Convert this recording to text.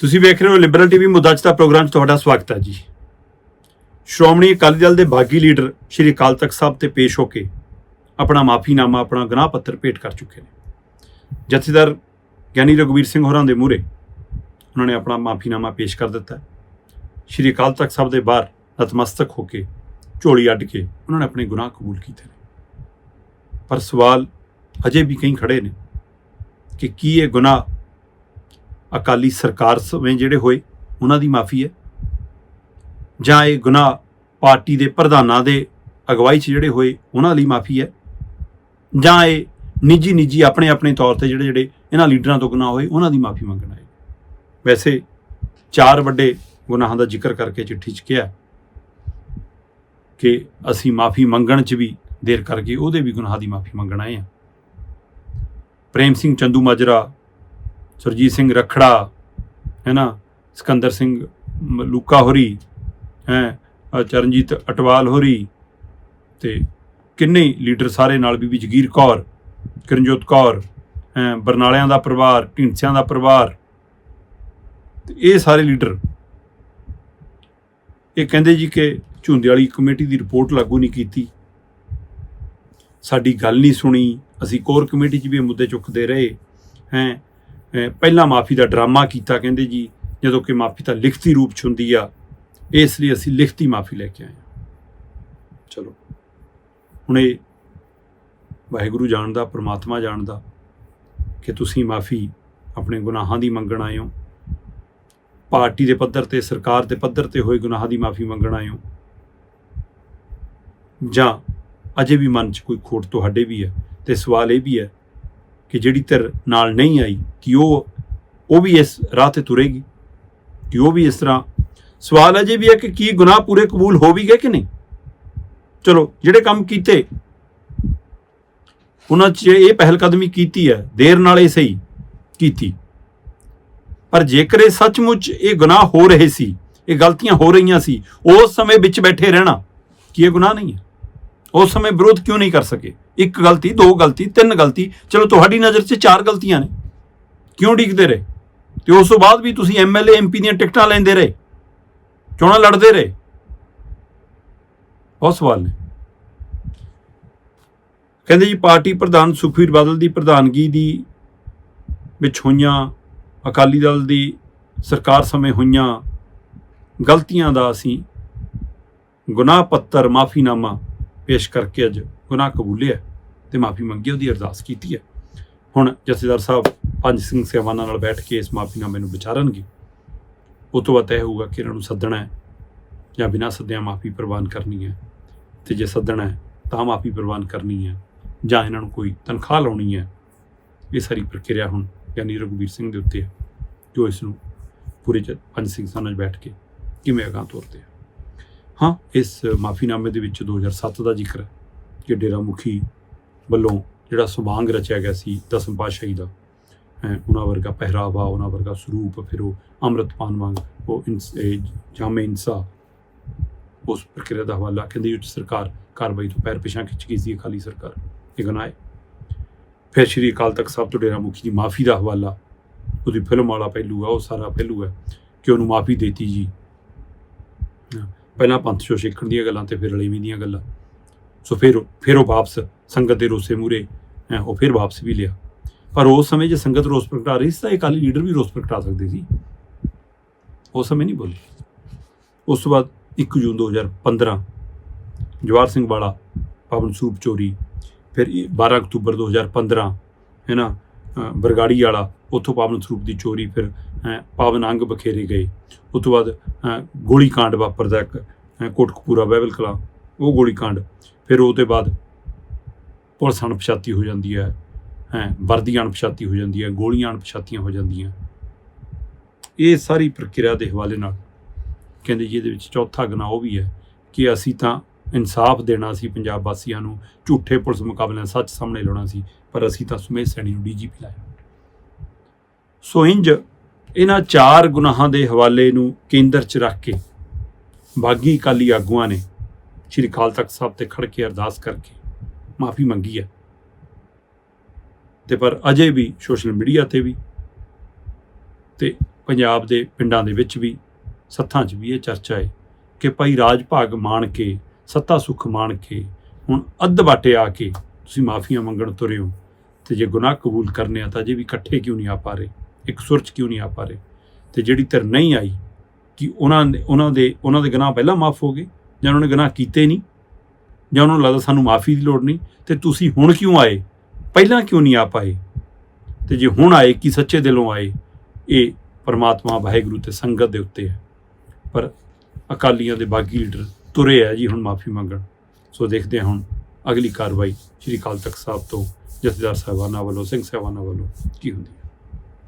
ਤੁਸੀਂ ਵੇਖ ਰਹੇ ਹੋ ਲਿਬਰਲ ਟੀਵੀ ਮੁੱਦਾ ਚਤਾ ਪ੍ਰੋਗਰਾਮ 'ਚ ਤੁਹਾਡਾ ਸਵਾਗਤ ਹੈ ਜੀ। ਸ਼੍ਰੋਮਣੀ ਅਕਾਲੀ ਦਲ ਦੇ ਬਾਗੀ ਲੀਡਰ ਸ਼੍ਰੀ ਅਕਾਲ ਤਖਤ ਸਾਹਿਬ ਤੇ ਪੇਸ਼ ਹੋ ਕੇ ਆਪਣਾ ਮਾਫੀਨਾਮਾ, ਆਪਣਾ ਗੁਨਾਹ ਪੱਤਰ ਭੇਟ ਕਰ ਚੁੱਕੇ ਨੇ। ਜਥੇਦਾਰ ਗਿਆਨੀ ਰਘੁਵੀਰ ਸਿੰਘ ਹੋਰਾਂ ਦੇ ਮੂਹਰੇ ਉਹਨਾਂ ਨੇ ਆਪਣਾ ਮਾਫੀਨਾਮਾ ਪੇਸ਼ ਕਰ ਦਿੱਤਾ। ਸ਼੍ਰੀ ਅਕਾਲ ਤਖਤ ਸਾਹਿਬ ਦੇ ਬਾਹਰ ਨਤਮਸਤਕ ਹੋ ਕੇ ਝੋਲੀ ਅੱਡ ਕੇ ਉਹਨਾਂ ਨੇ ਆਪਣੇ ਗੁਨਾਹ ਕਬੂਲ ਕੀਤੇ ਨੇ। ਪਰ ਸਵਾਲ ਅਜੇ ਵੀ ਕਈ ਖੜੇ ਨੇ ਕਿ ਕੀ ਇਹ ਗੁਨਾਹ ਅਕਾਲੀ ਸਰਕਾਰ ਸਮੇਂ ਜਿਹੜੇ ਹੋਏ, ਉਹਨਾਂ ਦੀ ਮਾਫੀ ਹੈ। ਜਾਂ ਇਹ ਗੁਨਾਹ ਪਾਰਟੀ ਦੇ ਪ੍ਰਧਾਨਾਂ ਦੇ ਅਗਵਾਈ 'ਚ ਜਿਹੜੇ ਹੋਏ, ਉਹਨਾਂ ਲਈ ਮਾਫੀ ਹੈ। ਜਾਂ ਇਹ ਨਿੱਜੀ ਨਿੱਜੀ ਆਪਣੇ ਆਪਣੇ ਤੌਰ ਤੇ ਜਿਹੜੇ ਜਿਹੜੇ ਇਹਨਾਂ ਲੀਡਰਾਂ ਤੋਂ ਗੁਨਾਹ ਹੋਏ, ਉਹਨਾਂ ਦੀ ਮਾਫੀ ਮੰਗਣਾ ਹੈ। ਵੈਸੇ ਚਾਰ ਵੱਡੇ ਗੁਨਾਹਾਂ ਦਾ ਜ਼ਿਕਰ ਕਰਕੇ ਚਿੱਠੀ 'ਚ ਕਿਹਾ ਕਿ ਅਸੀਂ ਮਾਫੀ ਮੰਗਣ 'ਚ ਵੀ ਦੇਰ ਕਰਕੇ ਉਹਦੇ ਵੀ ਗੁਨਾਹ ਦੀ ਮਾਫੀ ਮੰਗਣ ਆਏ ਆ ਪ੍ਰੇਮ ਸਿੰਘ ਚੰਦੂ ਮਾਜਰਾ ਸੁਰਜੀਤ ਸਿੰਘ ਰਖੜਾ ਹੈ ਨਾ ਸਿਕੰਦਰ ਸਿੰਘ ਮਲੂਕਾ ਹੋਰੀ, ਹੈ? ਚਰਨਜੀਤ ਅਟਵਾਲ ਹੋਰੀ ਤੇ ਕਿੰਨੇ ਲੀਡਰ ਸਾਰੇ ਨਾਲ ਬੀਬੀ ਜਗੀਰ ਕੌਰ, ਕਿਰਨਜੋਤ ਕੌਰ, ਹੈ? ਬਰਨਾਲਿਆਂ ਦਾ ਪਰਿਵਾਰ, ਢਿੰਡਸਿਆਂ ਦਾ ਪਰਿਵਾਰ ਤੇ ਇਹ ਸਾਰੇ ਲੀਡਰ ਇਹ ਕਹਿੰਦੇ ਜੀ ਕਿ ਝੁੰਦੇ ਵਾਲੀ ਕਮੇਟੀ ਦੀ ਰਿਪੋਰਟ ਲਾਗੂ ਨਹੀਂ ਕੀਤੀ। ਸਾਡੀ ਗੱਲ ਨਹੀਂ ਸੁਣੀ, ਅਸੀਂ ਕੋਰ ਕਮੇਟੀ 'ਚ ਵੀ ਇਹ ਮੁੱਦੇ ਚੁੱਕਦੇ ਰਹੇ, ਹੈ? ਪਹਿਲਾਂ ਮਾਫੀ ਦਾ ਡਰਾਮਾ ਕੀਤਾ, ਕਹਿੰਦੇ ਜੀ, ਜਦੋਂ ਕਿ ਮਾਫੀ ਤਾਂ ਲਿਖਤੀ ਰੂਪ 'ਚ ਹੁੰਦੀ ਆ, ਇਸ ਲਈ ਅਸੀਂ ਲਿਖਤੀ ਮਾਫੀ ਲੈ ਕੇ ਆਏ ਹਾਂ। ਚਲੋ। ਹੁਣ ਇਹ ਵਾਹਿਗੁਰੂ ਜਾਣਦਾ, ਪ੍ਰਮਾਤਮਾ ਜਾਣਦਾ ਕਿ ਤੁਸੀਂ ਮਾਫੀ ਆਪਣੇ ਗੁਨਾਹਾਂ ਦੀ ਮੰਗਣ ਆਏ ਹੋ। ਪਾਰਟੀ ਦੇ ਪੱਧਰ ਤੇ, ਸਰਕਾਰ ਦੇ ਪੱਧਰ ਤੇ ਹੋਏ ਗੁਨਾਹਾਂ ਦੀ ਮਾਫੀ ਮੰਗਣ ਆਏ ਹੋ। ਜਾਂ ਅਜੇ ਵੀ ਮਨ 'ਚ ਕੋਈ ਖੋਟ ਤੁਹਾਡੇ ਵੀ ਹੈ ਤੇ ਸਵਾਲ ਇਹ ਵੀ ਹੈ ਕਿ ਜਿਹੜੀ ਧਿਰ ਨਾਲ ਨਹੀਂ ਆਈ, ਕਿ ਉਹ ਉਹ ਵੀ ਇਸ ਰਾਹ ਤੇ ਤੁਰੇਗੀ, ਕਿ ਉਹ ਵੀ ਇਸ ਤਰ੍ਹਾਂ। ਸਵਾਲ ਅਜੇ ਵੀ ਹੈ ਕਿ ਕੀ ਗੁਨਾਹ ਪੂਰੇ ਕਬੂਲ ਹੋ ਵੀ ਗਏ ਕਿ ਨਹੀਂ? ਚਲੋ, ਜਿਹੜੇ ਕੰਮ ਕੀਤੇ, ਉਹਨਾਂ 'ਚ ਇਹ ਪਹਿਲ ਕਦਮੀ ਕੀਤੀ ਹੈ, ਦੇਰ ਨਾਲ ਇਹ ਸਹੀ ਕੀਤੀ। ਪਰ ਜੇਕਰ ਇਹ ਸੱਚਮੁੱਚ ਇਹ ਗੁਨਾਹ ਹੋ ਰਹੇ ਸੀ, ਇਹ ਗਲਤੀਆਂ ਹੋ ਰਹੀਆਂ ਸੀ, ਉਸ ਸਮੇਂ ਵਿੱਚ ਬੈਠੇ ਰਹਿਣਾ, ਕੀ ਇਹ ਗੁਨਾਹ ਨਹੀਂ ਹੈ? ਉਸ ਸਮੇਂ ਵਿਰੋਧ ਕਿਉਂ ਨਹੀਂ ਕਰ ਸਕੇ? ਇੱਕ ਗਲਤੀ, ਦੋ ਗਲਤੀ, ਤਿੰਨ ਗਲਤੀ। ਚਲੋ ਤੁਹਾਡੀ ਨਜ਼ਰ 'ਚ ਚਾਰ ਗਲਤੀਆਂ ਨੇ। ਕਿਉਂ ਡਿੱਗਦੇ ਰਹੇ? ਤੇ ਉਸ ਤੋਂ ਬਾਅਦ ਵੀ ਤੁਸੀਂ ਐਮਐਲਏ ਐਮਪੀ ਦੀਆਂ ਟਿਕਟਾਂ ਲੈਂਦੇ ਰਹੇ। ਚੋਣਾਂ ਲੜਦੇ ਰਹੇ। ਬਹੁਤ ਸਵਾਲ ਨੇ। ਕਹਿੰਦੇ ਜੀ, ਪਾਰਟੀ ਪ੍ਰਧਾਨ ਸੁਖਬੀਰ ਬਾਦਲ ਦੀ ਪ੍ਰਧਾਨਗੀ ਦੀ ਵਿੱਚ ਹੋਈਆਂ, ਅਕਾਲੀ ਦਲ ਦੀ ਸਰਕਾਰ ਸਮੇਂ ਹੋਈਆਂ ਗਲਤੀਆਂ ਦਾ ਅਸੀਂ ਗੁਨਾਹ ਪੱਤਰ, ਮਾਫੀਨਾਮਾ ਪੇਸ਼ ਕਰਕੇ ਅੱਜ ਗੁਨਾਹ ਕਬੂਲਿਆ ਤੇ ਮਾਫੀ ਮੰਗੀ ਉਹਦੀ ਅਰਦਾਸ ਕੀਤੀ ਹੈ। ਹੁਣ ਜਥੇਦਾਰ ਸਾਹਿਬ ਪੰਜ ਸਿੰਘ ਸੇਵਾਨਾਂ ਨਾਲ ਬੈਠ ਕੇ ਇਸ ਮਾਫੀਨਾਮੇ ਨੂੰ ਵਿਚਾਰਨਗੇ। ਉਹ ਤੋਂ ਬਾਅਦ ਤੈਅ ਹੋਊਗਾ ਕਿ ਇਹਨਾਂ ਨੂੰ ਸੱਦਣਾ ਹੈ ਜਾਂ ਬਿਨਾਂ ਸੱਦਿਆਂ ਮਾਫੀ ਪ੍ਰਵਾਨ ਕਰਨੀ ਹੈ ਤੇ ਜੇ ਸੱਦਣਾ ਹੈ ਤਾਂ ਮਾਫੀ ਪ੍ਰਵਾਨ ਕਰਨੀ ਹੈ ਜਾਂ ਇਹਨਾਂ ਨੂੰ ਕੋਈ ਤਨਖਾਹ ਲਾਉਣੀ ਹੈ। ਇਹ ਸਾਰੀ ਪ੍ਰਕਿਰਿਆ ਹੁਣ ਯਾਨੀ ਰਘੁਵੀਰ ਸਿੰਘ ਦੇ ਉੱਤੇ ਹੈ, ਜੋ ਇਸ ਨੂੰ ਪੂਰੇ ਚ ਪੰਜ ਸਿੰਘ ਸਾਨਾਂ 'ਚ ਬੈਠ ਕੇ ਕਿਵੇਂ ਅਗਾਂਹ ਤੋਰਦੇ ਆ। ਹਾਂ, ਇਸ ਮਾਫੀਨਾਮੇ ਦੇ ਵਿੱਚ 2007 ਦਾ ਜ਼ਿਕਰ ਹੈ, ਕਿ ਡੇਰਾ ਮੁਖੀ ਵੱਲੋਂ ਜਿਹੜਾ ਸੁਭਾਂਗ ਰਚਿਆ ਗਿਆ ਸੀ ਦਸਮ ਪਾਤਸ਼ਾਹੀ ਦਾ ਉਹਨਾਂ ਵਰਗਾ ਪਹਿਰਾਵਾ, ਉਹਨਾਂ ਵਰਗਾ ਸਰੂਪ, ਫਿਰ ਉਹ ਅੰਮ੍ਰਿਤਪਾਨ ਵਾਂਗ ਉਹ ਇਨਸ- ਜਾਮੇ ਇਨਸਾ ਉਸ ਪ੍ਰਕਿਰਿਆ ਦਾ ਹਵਾਲਾ ਕਹਿੰਦੀ ਉੱਚ ਸਰਕਾਰ ਕਾਰਵਾਈ ਤੋਂ ਪੈਰ ਪਿਛਾਂ ਖਿੱਚ ਗਈ ਸੀ ਅਕਾਲੀ ਸਰਕਾਰ, ਇਹ ਗੁਨਾਹ ਫਿਰ ਸ਼੍ਰੀ ਅਕਾਲ ਤਖਤ ਸਾਹਿਬ ਤੋਂ ਡੇਰਾ ਮੁਖੀ ਦੀ ਮਾਫੀ ਦਾ ਹਵਾਲਾ, ਉਹਦੀ ਫਿਲਮ ਵਾਲਾ ਪਹਿਲੂ ਆ ਉਹ ਸਾਰਾ ਪਹਿਲੂ ਹੈ ਕਿ ਉਹਨੂੰ ਮਾਫੀ ਦੇਤੀ ਜੀ ਪਹਿਲਾਂ ਪੰਥ ਚੋਂ ਸਿੱਖਣ ਦੀਆਂ ਗੱਲਾਂ ਤੇ ਫਿਰ ਰਲੀਵੀਂ ਦੀਆਂ ਗੱਲਾਂ। ਸੋ ਫਿਰ ਫਿਰ ਉਹ ਵਾਪਸ ਸੰਗਤ ਦੇ ਰੋਸੇ ਮੂਰੇ ਉਹ ਫਿਰ ਵਾਪਸ ਵੀ ਲਿਆ। ਪਰ ਉਸ ਸਮੇਂ ਜੇ ਸੰਗਤ ਰੋਸ ਪ੍ਰਗਟਾ ਰਹੀ ਸੀ ਤਾਂ ਅਕਾਲੀ ਲੀਡਰ ਵੀ ਰੋਸ ਪ੍ਰਗਟਾ ਸਕਦੇ ਸੀ। ਉਸ ਸਮੇਂ ਨਹੀਂ ਬੋਲੇ। ਉਸ ਤੋਂ ਬਾਅਦ 1 ਜੂਨ 2015 ਜਵਾਰ ਸਿੰਘ ਵਾਲਾ, ਪਵਨ ਸੂਪ ਚੋਰੀ। ਫਿਰ ਇਹ 12 ਅਕਤੂਬਰ 2015 ਹੈ ਨਾ? ਬਰਗਾੜੀ ਵਾਲਾ ਉੱਥੋਂ ਪਾਵਨ ਸਰੂਪ ਦੀ ਚੋਰੀ ਫਿਰ ਪਾਵਨ ਅੰਗ ਬਖੇਰੇ ਗਏ। ਉਸ ਤੋਂ ਬਾਅਦ ਅ, ਗੋਲੀ ਕਾਂਡ ਵਾਪਰਦਾ ਇੱਕ ਕੋਟਕਪੂਰਾ ਬਾਈਬਲ ਕਲਾ ਉਹ ਗੋਲੀ ਕਾਂਡ ਫਿਰ ਉਹਦੇ ਬਾਅਦ ਪੁਲਿਸ ਅਣਪਛਾਤੀ ਹੋ ਜਾਂਦੀ ਹੈ ਹੈ ਵਰਦੀਆਂ ਅਣਪਛਾਤੀ ਹੋ ਜਾਂਦੀ ਹੈ ਗੋਲੀਆਂ ਅਣਪਛਾਤੀਆਂ ਹੋ ਜਾਂਦੀਆਂ। ਇਹ ਸਾਰੀ ਪ੍ਰਕਿਰਿਆ ਦੇ ਹਵਾਲੇ ਨਾਲ। ਕਹਿੰਦੇ ਜਿਹਦੇ ਵਿੱਚ ਚੌਥਾ ਗੁਨਾਹ ਉਹ ਵੀ ਹੈ ਕਿ ਅਸੀਂ ਤਾਂ ਇਨਸਾਫ ਦੇਣਾ ਸੀ ਪੰਜਾਬ ਵਾਸੀਆਂ ਨੂੰ, ਝੂਠੇ ਪੁਲਿਸ ਮੁਕਾਬਲਿਆਂ ਸੱਚ ਸਾਹਮਣੇ ਲਾਉਣਾ ਸੀ, ਪਰ ਅਸੀਂ ਤਾਂ ਸੁਮੇਧ ਸੈਣੀ ਨੂੰ ਡੀਜੀਪੀ ਲਾਇਆ। ਸੋ ਇੰਜ ਇਹਨਾਂ ਚਾਰ ਗੁਨਾਹਾਂ ਦੇ ਹਵਾਲੇ ਨੂੰ ਕੇਂਦਰ 'ਚ ਰੱਖ ਕੇ ਬਾਗੀ ਅਕਾਲੀ ਆਗੂਆਂ ਨੇ ਸ਼੍ਰੀ ਅਕਾਲ ਤਖਤ ਸਾਹਿਬ ਤੇ ਖੜ ਕੇ ਅਰਦਾਸ ਕਰਕੇ ਮਾਫੀ ਮੰਗੀ ਹੈ। ਤੇ ਪਰ ਅਜੇ ਵੀ ਸੋਸ਼ਲ ਮੀਡੀਆ ਤੇ ਵੀ ਤੇ ਪੰਜਾਬ ਦੇ ਪਿੰਡਾਂ ਦੇ ਵਿੱਚ ਵੀ ਸੱਥਾਂ 'ਚ ਵੀ ਇਹ ਚਰਚਾ ਹੈ ਕਿ ਭਾਈ ਰਾਜ ਭਾਗ ਮਾਣ ਕੇ ਸੱਤਾ ਸੁਖ ਮਾਣ ਕੇ, ਹੁਣ ਅੱਧ ਬਾਟੇ ਆ ਕੇ ਤੁਸੀਂ ਮਾਫੀਆਂ ਮੰਗਣ ਤੁਰੇ ਹੋ। ਤੇ ਜੇ ਗੁਨਾਹ ਕਬੂਲ ਕਰਨੇ ਆ ਤਾਂ ਜੇ ਵੀ ਇਕੱਠੇ ਕਿਉਂ ਨਹੀਂ ਆ ਪਾ ਰਹੇ? ਇੱਕ ਸੁਰ 'ਚ ਕਿਉਂ ਨਹੀਂ ਆ ਪਾ ਰਹੇ? ਤੇ ਜਿਹੜੀ ਧਿਰ ਨਹੀਂ ਆਈ, ਕਿ ਉਹਨਾਂ ਨੇ ਉਹਨਾਂ ਦੇ ਉਹਨਾਂ ਦੇ ਗੁਨਾਹ ਪਹਿਲਾਂ ਮਾਫ ਹੋ ਗਏ? ਜਾਂ ਉਹਨਾਂ ਨੇ ਗੁਨਾਹ ਕੀਤੇ ਨਹੀਂ? ਜਾਂ ਉਹਨਾਂ ਨੂੰ ਲੱਗਦਾ ਸਾਨੂੰ ਮਾਫੀ ਦੀ ਲੋੜ ਨਹੀਂ? ਤੇ ਤੁਸੀਂ ਹੁਣ ਕਿਉਂ ਆਏ? ਪਹਿਲਾਂ ਕਿਉਂ ਨਹੀਂ ਆ ਪਾਏ? ਤੇ ਜੇ ਹੁਣ ਆਏ, ਕਿ ਸੱਚੇ ਦਿਲੋਂ ਆਏ? ਇਹ ਪਰਮਾਤਮਾ ਵਾਹਿਗੁਰੂ ਤੇ ਸੰਗਤ ਦੇ ਉੱਤੇ ਹੈ। ਪਰ ਅਕਾਲੀਆਂ ਦੇ ਬਾਗੀ ਲੀਡਰ ਤੁਰੇ ਆ ਜੀ, ਹੁਣ ਮਾਫੀ ਮੰਗਣ। ਸੋ ਦੇਖਦੇ ਹਾਂ ਹੁਣ ਅਗਲੀ ਕਾਰਵਾਈ ਸ਼੍ਰੀ ਅਕਾਲ ਤਖਤ ਸਾਹਿਬ ਤੋਂ ਜਥੇਦਾਰ ਸਾਹਿਬਾਨਾਂ ਵੱਲੋਂ, ਸਿੰਘ ਸਾਹਿਬਾਨਾਂ ਵੱਲੋਂ ਕੀ ਹੁੰਦੀ